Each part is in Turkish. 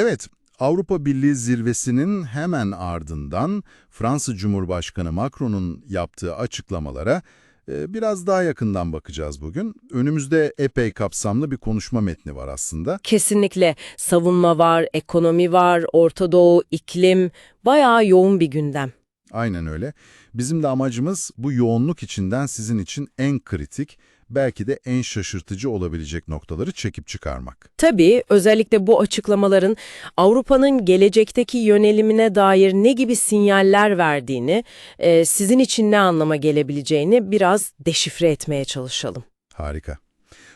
Evet, Avrupa Birliği zirvesinin hemen ardından Fransız Cumhurbaşkanı Macron'un yaptığı açıklamalara e, biraz daha yakından bakacağız bugün. Önümüzde epey kapsamlı bir konuşma metni var aslında. Kesinlikle savunma var, ekonomi var, Orta Doğu, iklim, bayağı yoğun bir gündem. Aynen öyle. Bizim de amacımız bu yoğunluk içinden sizin için en kritik, belki de en şaşırtıcı olabilecek noktaları çekip çıkarmak. Tabii özellikle bu açıklamaların Avrupa'nın gelecekteki yönelimine dair ne gibi sinyaller verdiğini, e, sizin için ne anlama gelebileceğini biraz deşifre etmeye çalışalım. Harika.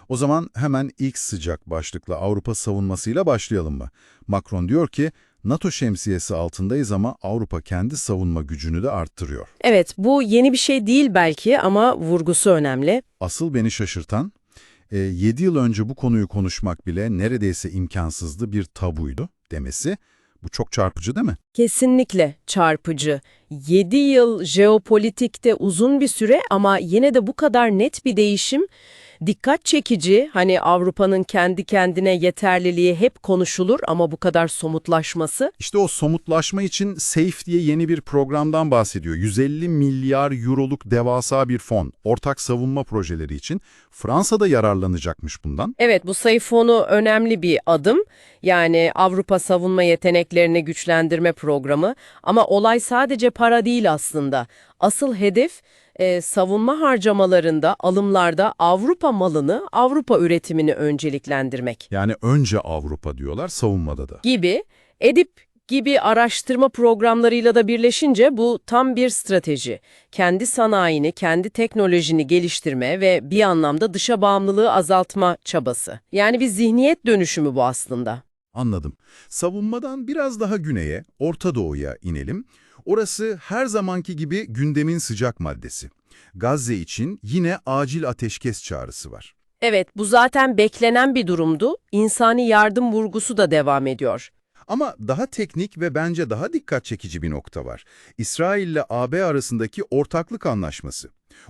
O zaman hemen ilk sıcak başlıkla Avrupa savunmasıyla başlayalım mı? Macron diyor ki, NATO şemsiyesi altındayız ama Avrupa kendi savunma gücünü de arttırıyor. Evet, bu yeni bir şey değil belki ama vurgusu önemli. Asıl beni şaşırtan, 7 yıl önce bu konuyu konuşmak bile neredeyse imkansızdı bir tabuydu demesi. Bu çok çarpıcı değil mi? Kesinlikle çarpıcı. 7 yıl jeopolitikte uzun bir süre ama yine de bu kadar net bir değişim dikkat çekici. Hani Avrupa'nın kendi kendine yeterliliği hep konuşulur ama bu kadar somutlaşması. İşte o somutlaşma için SAFE diye yeni bir programdan bahsediyor. 150 milyar euroluk devasa bir fon. Ortak savunma projeleri için. Fransa da yararlanacakmış bundan. Evet bu sayı fonu önemli bir adım. Yani Avrupa savunma yeteneklerini güçlendirme programı. Ama olay sadece para değil aslında. Asıl hedef e, savunma harcamalarında, alımlarda Avrupa malını, Avrupa üretimini önceliklendirmek Yani önce Avrupa diyorlar, savunmada da. gibi. Edip gibi araştırma programlarıyla da birleşince bu tam bir strateji. Kendi sanayini, kendi teknolojini geliştirme ve bir anlamda dışa bağımlılığı azaltma çabası. Yani bir zihniyet dönüşümü bu aslında. Anladım. Savunmadan biraz daha güneye, Orta Doğu'ya inelim. Orası her zamanki gibi gündemin sıcak maddesi. Gazze için yine acil ateşkes çağrısı var. Evet, bu zaten beklenen bir durumdu. İnsani yardım vurgusu da devam ediyor. Ama daha teknik ve bence daha dikkat çekici bir nokta var. İsrail ile AB arasındaki ortaklık anlaşması.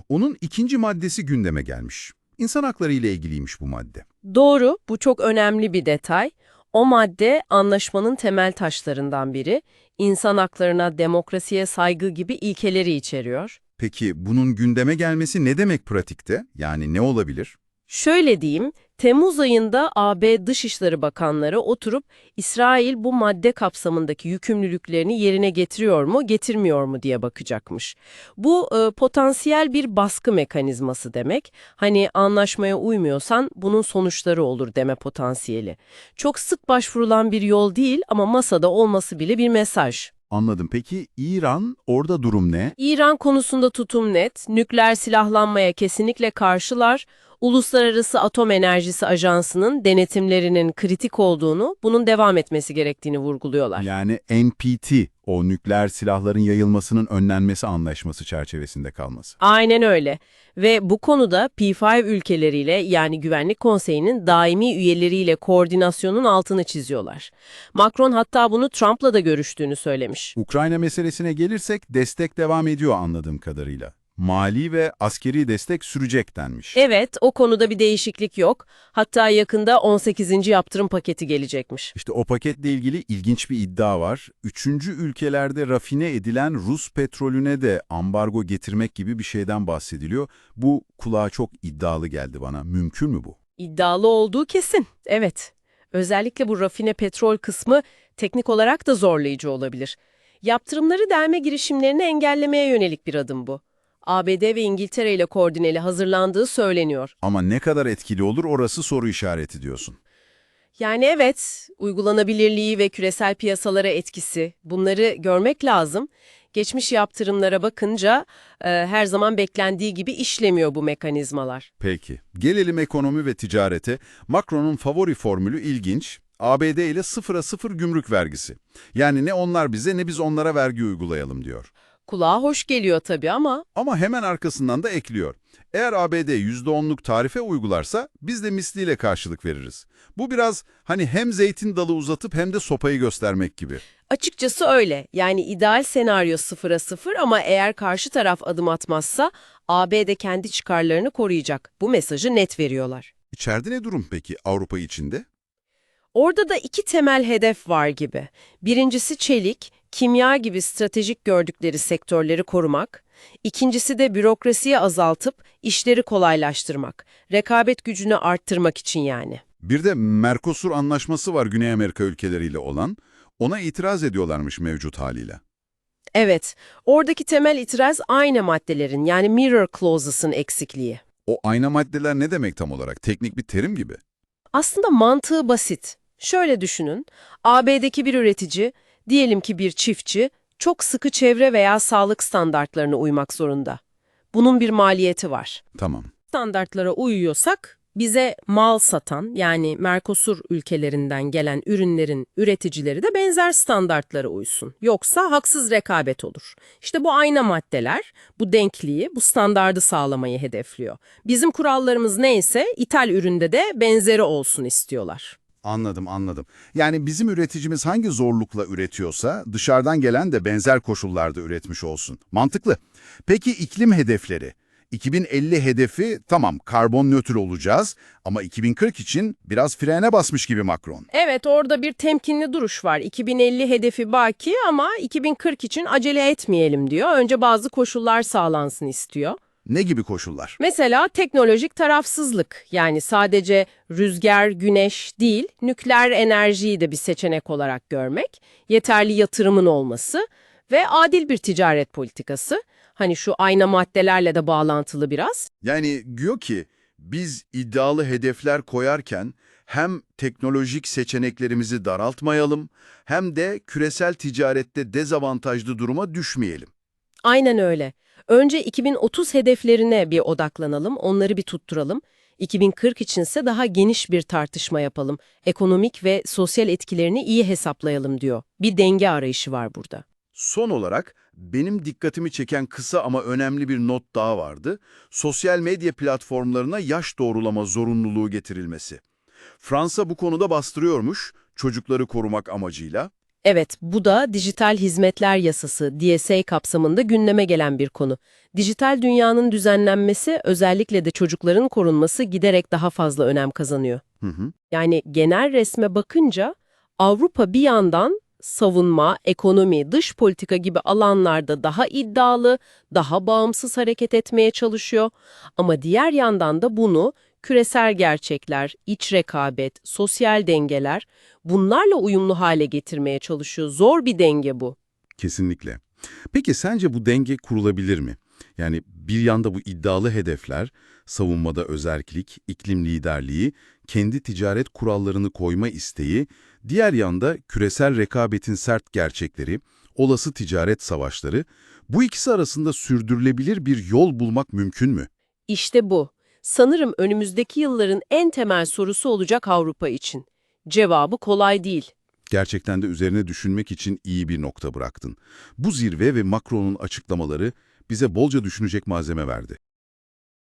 Onun ikinci maddesi gündeme gelmiş. İnsan hakları ile ilgiliymiş bu madde. Doğru, bu çok önemli bir detay. O madde anlaşmanın temel taşlarından biri. İnsan haklarına, demokrasiye saygı gibi ilkeleri içeriyor. Peki bunun gündeme gelmesi ne demek pratikte? Yani ne olabilir? Şöyle diyeyim, Temmuz ayında AB Dışişleri Bakanları oturup İsrail bu madde kapsamındaki yükümlülüklerini yerine getiriyor mu, getirmiyor mu diye bakacakmış. Bu e, potansiyel bir baskı mekanizması demek. Hani anlaşmaya uymuyorsan bunun sonuçları olur deme potansiyeli. Çok sık başvurulan bir yol değil ama masada olması bile bir mesaj. Anladım. Peki İran orada durum ne? İran konusunda tutum net, nükleer silahlanmaya kesinlikle karşılar, Uluslararası Atom Enerjisi Ajansı'nın denetimlerinin kritik olduğunu, bunun devam etmesi gerektiğini vurguluyorlar. Yani NPT, o nükleer silahların yayılmasının önlenmesi anlaşması çerçevesinde kalması. Aynen öyle. Ve bu konuda P5 ülkeleriyle yani Güvenlik Konseyi'nin daimi üyeleriyle koordinasyonun altını çiziyorlar. Macron hatta bunu Trump'la da görüştüğünü söylemiş. Ukrayna meselesine gelirsek destek devam ediyor anladığım kadarıyla. Mali ve askeri destek sürecek denmiş. Evet, o konuda bir değişiklik yok. Hatta yakında 18. yaptırım paketi gelecekmiş. İşte o paketle ilgili ilginç bir iddia var. Üçüncü ülkelerde rafine edilen Rus petrolüne de ambargo getirmek gibi bir şeyden bahsediliyor. Bu kulağa çok iddialı geldi bana. Mümkün mü bu? İddialı olduğu kesin. Evet. Özellikle bu rafine petrol kısmı teknik olarak da zorlayıcı olabilir. Yaptırımları delme girişimlerini engellemeye yönelik bir adım bu. ABD ve İngiltere ile koordineli hazırlandığı söyleniyor. Ama ne kadar etkili olur orası soru işareti diyorsun. Yani evet, uygulanabilirliği ve küresel piyasalara etkisi, bunları görmek lazım. Geçmiş yaptırımlara bakınca e, her zaman beklendiği gibi işlemiyor bu mekanizmalar. Peki. Gelelim ekonomi ve ticarete. Macron'un favori formülü ilginç. ABD ile sıfıra sıfır gümrük vergisi. Yani ne onlar bize ne biz onlara vergi uygulayalım diyor. Kulağa hoş geliyor tabii ama Ama hemen arkasından da ekliyor. Eğer ABD %10'luk tarife uygularsa biz de misliyle karşılık veririz. Bu biraz hani hem zeytin dalı uzatıp hem de sopayı göstermek gibi. açıkçası öyle. Yani ideal senaryo sıfıra sıfır ama eğer karşı taraf adım atmazsa ABD kendi çıkarlarını koruyacak. Bu mesajı net veriyorlar. İçeride ne durum peki Avrupa içinde? Orada da iki temel hedef var gibi. Birincisi çelik, kimya gibi stratejik gördükleri sektörleri korumak. İkincisi de bürokrasiyi azaltıp işleri kolaylaştırmak. Rekabet gücünü arttırmak için yani. Bir de Mercosur anlaşması var Güney Amerika ülkeleriyle olan. Ona itiraz ediyorlarmış mevcut haliyle. Evet, oradaki temel itiraz aynı maddelerin yani mirror clauses'ın eksikliği. O ayna maddeler ne demek tam olarak? Teknik bir terim gibi. Aslında mantığı basit. Şöyle düşünün, AB'deki bir üretici, diyelim ki bir çiftçi, çok sıkı çevre veya sağlık standartlarına uymak zorunda. Bunun bir maliyeti var. Tamam. Standartlara uyuyorsak, bize mal satan yani Mercosur ülkelerinden gelen ürünlerin üreticileri de benzer standartlara uysun. Yoksa haksız rekabet olur. İşte bu ayna maddeler bu denkliği, bu standardı sağlamayı hedefliyor. Bizim kurallarımız neyse ithal üründe de benzeri olsun istiyorlar. Anladım, anladım. Yani bizim üreticimiz hangi zorlukla üretiyorsa dışarıdan gelen de benzer koşullarda üretmiş olsun. Mantıklı. Peki iklim hedefleri? 2050 hedefi tamam karbon nötr olacağız ama 2040 için biraz frene basmış gibi Macron. Evet orada bir temkinli duruş var. 2050 hedefi baki ama 2040 için acele etmeyelim diyor. Önce bazı koşullar sağlansın istiyor. Ne gibi koşullar? Mesela teknolojik tarafsızlık yani sadece rüzgar, güneş değil nükleer enerjiyi de bir seçenek olarak görmek, yeterli yatırımın olması ve adil bir ticaret politikası. Hani şu ayna maddelerle de bağlantılı biraz. Yani diyor ki biz iddialı hedefler koyarken hem teknolojik seçeneklerimizi daraltmayalım hem de küresel ticarette dezavantajlı duruma düşmeyelim. Aynen öyle. Önce 2030 hedeflerine bir odaklanalım, onları bir tutturalım. 2040 içinse daha geniş bir tartışma yapalım. Ekonomik ve sosyal etkilerini iyi hesaplayalım diyor. Bir denge arayışı var burada. Son olarak benim dikkatimi çeken kısa ama önemli bir not daha vardı. Sosyal medya platformlarına yaş doğrulama zorunluluğu getirilmesi. Fransa bu konuda bastırıyormuş çocukları korumak amacıyla. Evet, bu da Dijital Hizmetler Yasası DSA kapsamında gündeme gelen bir konu. Dijital dünyanın düzenlenmesi, özellikle de çocukların korunması giderek daha fazla önem kazanıyor. Hı hı. Yani genel resme bakınca Avrupa bir yandan savunma, ekonomi, dış politika gibi alanlarda daha iddialı, daha bağımsız hareket etmeye çalışıyor. Ama diğer yandan da bunu küresel gerçekler, iç rekabet, sosyal dengeler bunlarla uyumlu hale getirmeye çalışıyor. Zor bir denge bu. Kesinlikle. Peki sence bu denge kurulabilir mi? Yani bir yanda bu iddialı hedefler, savunmada özerklik, iklim liderliği, kendi ticaret kurallarını koyma isteği, diğer yanda küresel rekabetin sert gerçekleri, olası ticaret savaşları, bu ikisi arasında sürdürülebilir bir yol bulmak mümkün mü? İşte bu. Sanırım önümüzdeki yılların en temel sorusu olacak Avrupa için. Cevabı kolay değil. Gerçekten de üzerine düşünmek için iyi bir nokta bıraktın. Bu zirve ve Macron'un açıklamaları bize bolca düşünecek malzeme verdi.